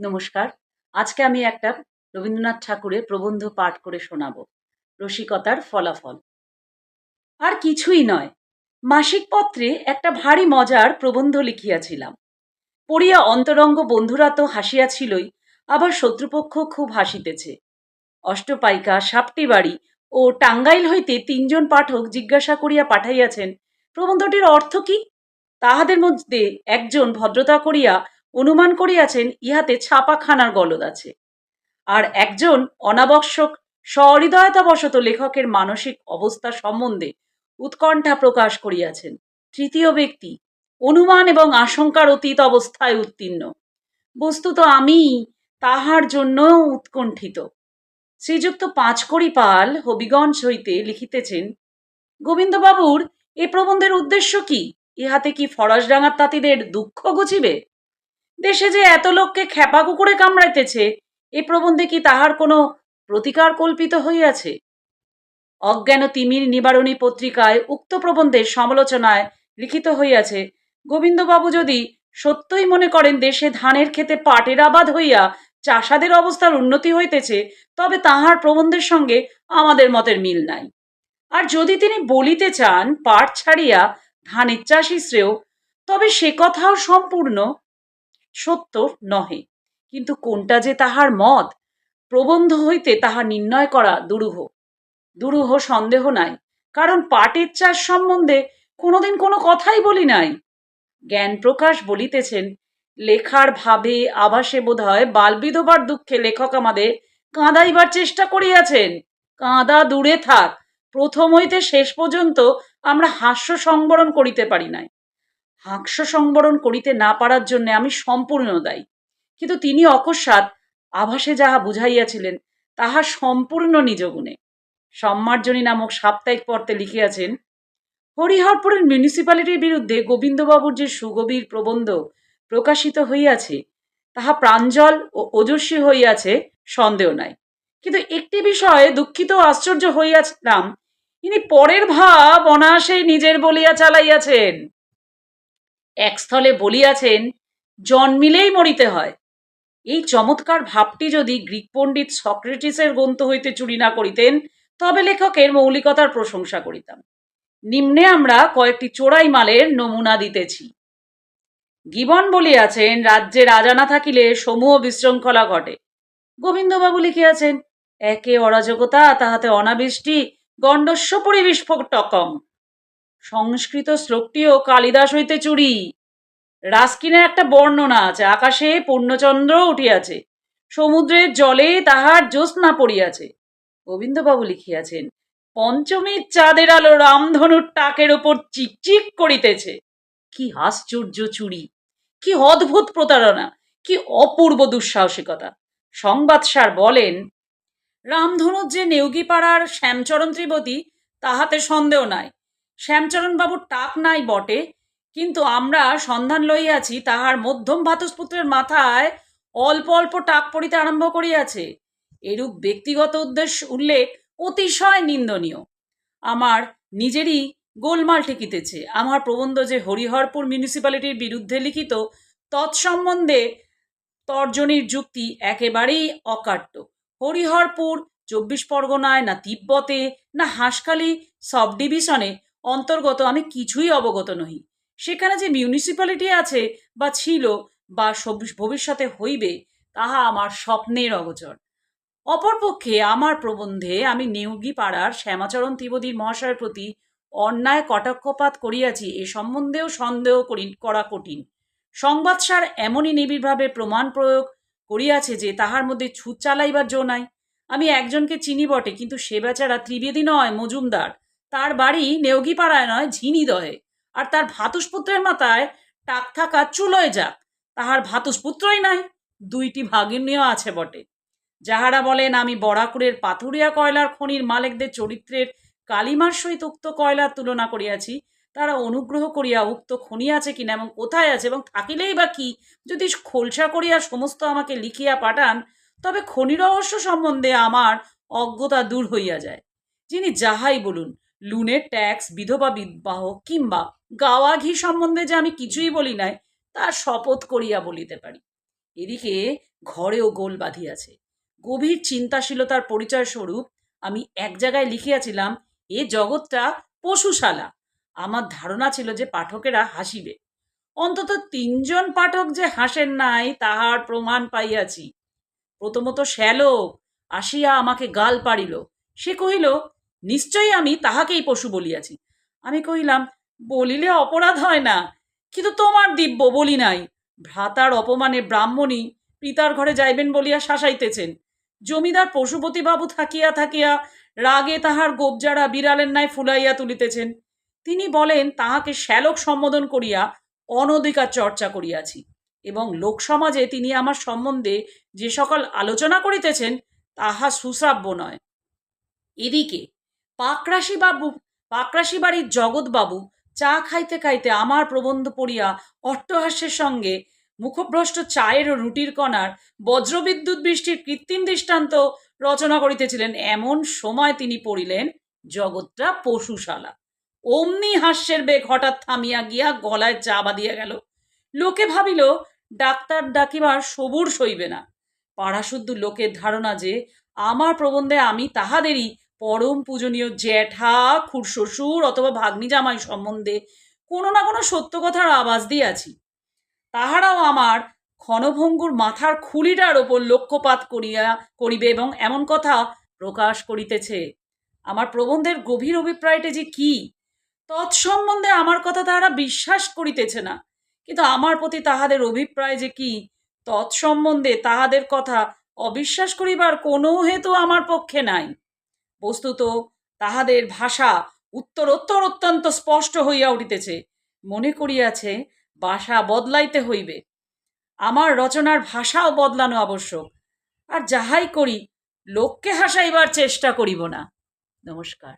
নমস্কার। আজকে আমি একটা রবীন্দ্রনাথ ঠাকুরের প্রবন্ধ পাঠ করে শোনাব। রসিকতার ফলাফল। আর কিছুই নয়। মাসিক পত্রে একটা ভারী মজার প্রবন্ধ লিখিয়াছিলাম। পড়িয়া অন্তরঙ্গ বন্ধুরা তো হাসিয়াছিলই, আবার শত্রুপক্ষ খুব হাসিতেছে। অষ্টপাইকা সাপটি বাড়ি ও টাঙ্গাইল হইতে তিনজন পাঠক জিজ্ঞাসা করিয়া পাঠাইয়াছেন, প্রবন্ধটির অর্থ কি? তাহাদের মধ্যে একজন ভদ্রতা করিয়া অনুমান করিয়াছেন ইহাতে ছাপাখানার গলদ আছে। আর একজন অনাবশ্যক, সহৃদয়তাবশত লেখকের মানসিক অবস্থা সম্বন্ধে উৎকণ্ঠা প্রকাশ করিয়াছেন। তৃতীয় ব্যক্তি, অনুমান এবং আশঙ্কার অতীত অবস্থায় উত্তীর্ণ। বস্তুত আমি তাহার জন্য উৎকণ্ঠিত। শ্রীযুক্ত পাঁচকড়ি পাল হবিগঞ্জ হইতে লিখিতেছেন, গোবিন্দবাবুর এ প্রবন্ধের উদ্দেশ্য কি? ইহাতে কি ফরাসডাঙ্গার তাঁতিদের দুঃখ ঘুচিবে? দেশে যে এত লোককে খেপা কুকুরে কামড়াইতেছে, এ প্রবন্ধে কি তাহার কোনো প্রতিকার কল্পিত হইয়াছে? অজ্ঞান তিমির নিবারণী পত্রিকায় উক্ত প্রবন্ধের সমালোচনায় লিখিত হইয়াছে, গোবিন্দবাবু যদি সত্যই মনে করেন দেশে ধানের ক্ষেতে পাটের আবাদ হইয়া চাষাদের অবস্থার উন্নতি হইতেছে, তবে তাহার প্রবন্ধের সঙ্গে আমাদের মতের মিল নাই। আর যদি তিনি বলিতে চান পাট ছাড়িয়া ধানের চাষই শ্রেয় তবে সে কথাও সম্পূর্ণ সত্য নহে। কিন্তু কোনটা যে তাহার মত, প্রবন্ধ হইতে তাহা নির্ণয় করা দুরূহ। দুরূহ সন্দেহ নাই, কারণ পাটের চাষ সম্বন্ধে কোনোদিন কোনো কথাই বলি নাই। জ্ঞান প্রকাশ বলিতেছেন, লেখার ভাবে আভাসে বোধ হয় বালবিধবার দুঃখে লেখক আমাদের কাঁদাইবার চেষ্টা করিয়াছেন। কাঁদা দূরে থাক, প্রথম হইতে শেষ পর্যন্ত আমরা হাস্য সংবরণ করিতে পারি নাই। হাস্য সংবরণ করিতে না পারার জন্য আমি সম্পূর্ণ দায়ী। কিন্তু তিনি অকস্মাৎ আভাসে যাহা বুঝাইয়াছিলেন, তাহা সম্পূর্ণ নিজগুণে সম্মার্জনী নামক সাপ্তাহিক পর্তে লিখিয়াছেন, হরিহরপুরের মিউনিসিপ্যালিটির বিরুদ্ধে গোবিন্দবাবুর যে সুগভীর প্রবন্ধ প্রকাশিত হইয়াছে, তাহা প্রাঞ্জল ও ওজস্বী হইয়াছে, সন্দেহ নাই। কিন্তু একটি বিষয়ে দুঃখিত আশ্চর্য হইয়াছিলাম, ইনি পরের ভাব অনায়াসেই নিজের বলিয়া চালাইয়াছেন। এক স্থলে বলিয়াছেন, জন্মিলেই মরিতে হয়। এই চমৎকার ভাবটি যদি গ্রিক পণ্ডিত সক্রেটিসের গ্রন্থ হইতে চুরি না করিতেন, তবে লেখকের মৌলিকতার প্রশংসা করিতাম। নিম্নে আমরা কয়েকটি চোরাই মালের নমুনা দিতেছি। গিবন বলিয়াছেন, রাজ্যে রাজা না থাকিলে সমূহ বিশৃঙ্খলা ঘটে। গোবিন্দবাবু লিখিয়াছেন, একে অরাজকতা, তাহাতে অনাবৃষ্টি, গণ্ডস্য পরিবিস্ফোটকম সংস্কৃত শ্লোকটিও কালিদাস হইতে চুরি। রাস্কিনে একটা বর্ণনা আছে, আকাশে পূর্ণচন্দ্র উঠিয়াছে, সমুদ্রের জলে তাহার জ্যোৎস্না পড়িয়াছে। গোবিন্দবাবু লিখিয়াছেন, পঞ্চমীর চাঁদের আলো রামধনুর টাকের ওপর চিকচিক করিতেছে। কি আশ্চর্য চুরি, কি অদ্ভুত প্রতারণা, কি অপূর্ব দুঃসাহসিকতা। সংবাদসার বলেন, রামধনুর যে নেউগিপাড়ার শ্যামচরণ ত্রিবতী তাহাতে সন্দেহ নাই। শ্যামচরণ বাবুর টাক নাই বটে, কিন্তু আমরা সন্ধান লইয়াছি তাহার মধ্যম ভাতস্পুত্রের মাথায় অল্প অল্প টাক পড়িতে আরম্ভ করিয়াছে। এরূপ ব্যক্তিগত উদ্দেশ্য উল্লেখ অতিশয় নিন্দনীয়। আমার নিজেরই গোলমাল ঠেকিতেছে। আমার প্রবন্ধ যে হরিহরপুর মিউনিসিপ্যালিটির বিরুদ্ধে লিখিত, তৎসম্বন্ধে তর্জনীর যুক্তি একেবারেই অকাট্য। হরিহরপুর, চব্বিশ পরগনায় না তিব্বতে, না হাঁসখালি সব ডিভিশনে অন্তর্গত আমি কিছুই অবগত নহি। সেখানে যে মিউনিসিপ্যালিটি আছে বা ছিল বা ভবিষ্যতে হইবে, তাহা আমার স্বপ্নের অগচর। অপরপক্ষে আমার প্রবন্ধে আমি নেউগি পাড়ার শ্যামাচরণ ত্রিবেদীর মহাশয়ের প্রতি অন্যায় কটাক্ষপাত করিয়াছি এ সম্বন্ধেও সন্দেহ করি, করা কঠিন। সংবাদসার এমনই নিবিড়ভাবে প্রমাণ প্রয়োগ করিয়াছে যে তাহার মধ্যে ছুট চালাইবার জো নাই। আমি একজনকে চিনি বটে, কিন্তু সে বেচারা ত্রিবেদী নয়, মজুমদার। তার বাড়ি নেউগিপাড়ায় নয়, ঝিনিদহে। আর তার ভাতুষপুত্রের মাথায় টাক থাকা চুলোয় যাক, তাহার ভাতুষপুত্রই নাই, দুইটি ভাগিনীও আছে বটে। যাহারা বলেন, আমি বরাকুরের পাথুরিয়া কয়লার খনির মালিকদের চরিত্রের কালিমার সহিত উক্ত কয়লার তুলনা করিয়াছি, তারা অনুগ্রহ করিয়া উক্ত খনি আছে কিনা এবং কোথায় আছে এবং থাকিলেই বা কি? যদি খোলসা করিয়া সমস্ত আমাকে লিখিয়া পাঠান, তবে খনি রহস্য সম্বন্ধে আমার অজ্ঞতা দূর হইয়া যায়। যিনি যাহাই বলুন লুনের ট্যাক্স, বিধবা বিবাহ কিংবা গাওয়া ঘি সম্বন্ধে যে আমি কিছুই বলি নাই তা শপথ করিয়া বলিতে পারি। এদিকে ঘরেও গোল বাঁধিয়াছে। গভীর চিন্তাশীলতার পরিচয় স্বরূপ আমি এক জায়গায় লিখিয়াছিলাম, এ জগৎটা পশুশালা। আমার ধারণা ছিল যে পাঠকেরা হাসিবে। অন্তত তিনজন পাঠক যে হাসেন নাই, তাহার প্রমাণ পাইয়াছি। প্রথমত শ্যালক, আসিয়া আমাকে গাল পাড়িল। সে কহিল নিশ্চয়ই আমি তাহাকেই পশু বলিয়াছি। আমি কহিলাম, বলিলে অপরাধ হয় না, কিন্তু তোমার দিব্য বলি নাই। ভ্রাতার অপমানে ব্রাহ্মণী পিতার ঘরে যাইবেন বলিয়া শাসাইতেছেন। জমিদার পশুপতিবাবু থাকিয়া থাকিয়া রাগে তাহার গোবজারা বিড়ালের ন্যায় ফুলাইয়া তুলিতেছেন। তিনি বলেন, তাহাকে শ্যালক সম্বোধন করিয়া অনধিকার চর্চা করিয়াছি এবং লোকসমাজে তিনি আমার সম্বন্ধে যে সকল আলোচনা করিতেছেন, তাহা সুশ্রাব্য নয়। এদিকে পাকরাশি বাবু, পাকরাশি বাড়ির জগৎবাবু চা খাইতে খাইতে আমার প্রবন্ধ পড়িয়া অট্টহাস্যের সঙ্গে মুখভ্রষ্ট চায়ের ও রুটির কণার বজ্রবিদ্যুৎ বৃষ্টির কৃত্রিম দৃষ্টান্ত রচনা করিতেছিলেন। এমন সময় তিনি পড়িলেন জগৎটা পশুশালা। অমনি হাস্যের বেগ হঠাৎ থামিয়া গিয়া গলায় চা বাঁধিয়া গেল। লোকে ভাবিল, ডাক্তার ডাকিবার সবুর সইবে না। পাড়াশুদ্ধ লোকের ধারণা যে, আমার প্রবন্ধে আমি তাহাদেরই পরম পূজনীয় জ্যাঠা খুড়শ্বশুর অথবা ভাগ্নি জামাই সম্বন্ধে কোনো না কোনো সত্য কথার আওয়াজ দিয়াছি তাহারাও আমার ক্ষণভঙ্গুর মাথার খুলিটার ওপর লক্ষ্যপাত করিয়া করিবে এবং এমন কথা প্রকাশ করিতেছে। আমার প্রবন্ধের গভীর অভিপ্রায়টা যে কি, তৎসম্বন্ধে আমার কথা তাহারা বিশ্বাস করিতেছে না। কিন্তু আমার প্রতি তাহাদের অভিপ্রায় যে কি, তৎসম্বন্ধে তাহাদের কথা অবিশ্বাস করিবার কোনো হেতু আমার পক্ষে নাই। বস্তুত তাহাদের ভাষা উত্তরোত্তর অত্যন্ত স্পষ্ট হইয়া উঠিতেছে। মনে করিয়াছে, ভাষা বদলাইতে হইবে। আমার রচনার ভাষাও বদলানো আবশ্যক। আর যাহাই করি, লোককে হাসাইবার চেষ্টা করিব না। নমস্কার।